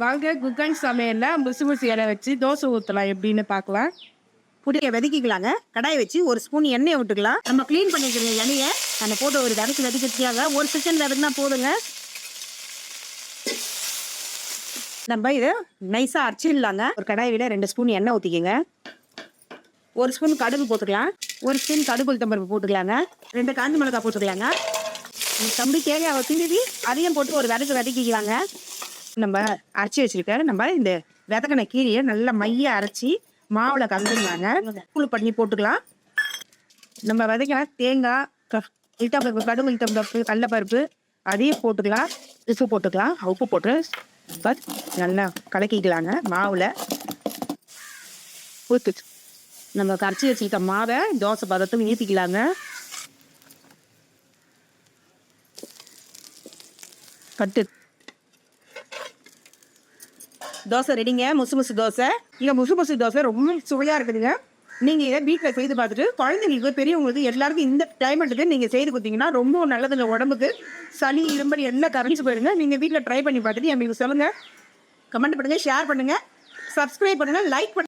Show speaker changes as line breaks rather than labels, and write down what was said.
வாங்க குக்கன் சமையல்ல முசு முசு இலை வச்சு தோசை ஊற்றலாம் எப்படின்னு பார்க்கலாம்.
புடிய வெதக்கிக்கலாங்க. கடாயை வச்சு ஒரு ஸ்பூன் எண்ணெயை விட்டுக்கலாம். நம்ம க்ளீன் பண்ணிக்கிற எண்ணெயை நம்ம போட்டு ஒரு வதக்கி வதக்கிறதுக்காக ஒரு செகண்ட் வதக்கினா போதுங்க. நம்ம இதை நைஸாக அரைச்சிடலாங்க. ஒரு கடாயில ரெண்டு ஸ்பூன் எண்ணெய் ஊற்றிக்கங்க ஒரு ஸ்பூன் கடுகு போட்டுக்கலாம். ஒரு ஸ்பூன் கடுகு உளுத்தம்பருப்பு போட்டுக்கலாங்க. ரெண்டு காஞ்சி மிளகாய் போட்டுக்கலாங்க. தம்பி தேவையாக திருவி அதையும் போட்டு ஒரு வதக்கு வதக்கிக்கலாங்க நம்ம அரைச்சி வச்சிருக்காரு. நம்ம இந்த விதக்கின கீரையை நல்லா மைய அரைச்சி மாவுல கலந்துருவாங்க கூழ் பண்ணி போட்டுக்கலாம். நம்ம விதைக்கலாம் தேங்காய் க- இழுத்தம் பருப்பு கடுகு இழுத்தம் பருப்பு கடலப்பருப்பு அதையும் போட்டுக்கலாம். உப்பு போட்டுக்கலாம். உப்பு போட்டு பத் நல்லா கலக்கிக்கலாங்க மாவில். ஊத்து நம்ம கரைச்சி வச்சுக்கிட்ட மாவை தோசை பதத்தும் ஊற்றிக்கலாங்க கட்டு. தோசை ரெடிங்க. முசு முசு தோசை. இங்கே முசு முசு தோசை ரொம்ப சுவையாக இருக்குதுங்க. நீங்கள் இதை வீட்டில் செய்து பார்த்துட்டு குழந்தைங்களுக்கு பெரியவங்களுக்கு எல்லாருக்கும் இந்த டைமெண்ட்டுக்கு நீங்கள் செய்து கொடுத்தீங்கன்னா ரொம்ப நல்லதுங்க உடம்புக்கு. சளி இரும்பல் எல்லாம் கரைஞ்சி போயிடுங்க. நீங்கள் வீட்டில் ட்ரை பண்ணி பார்த்துட்டு எங்களுக்கு சொல்லுங்கள் கமெண்ட் பண்ணுங்கள் ஷேர் பண்ணுங்கள் சப்ஸ்கிரைப் பண்ணுங்கள் லைக் பண்ணுங்கள்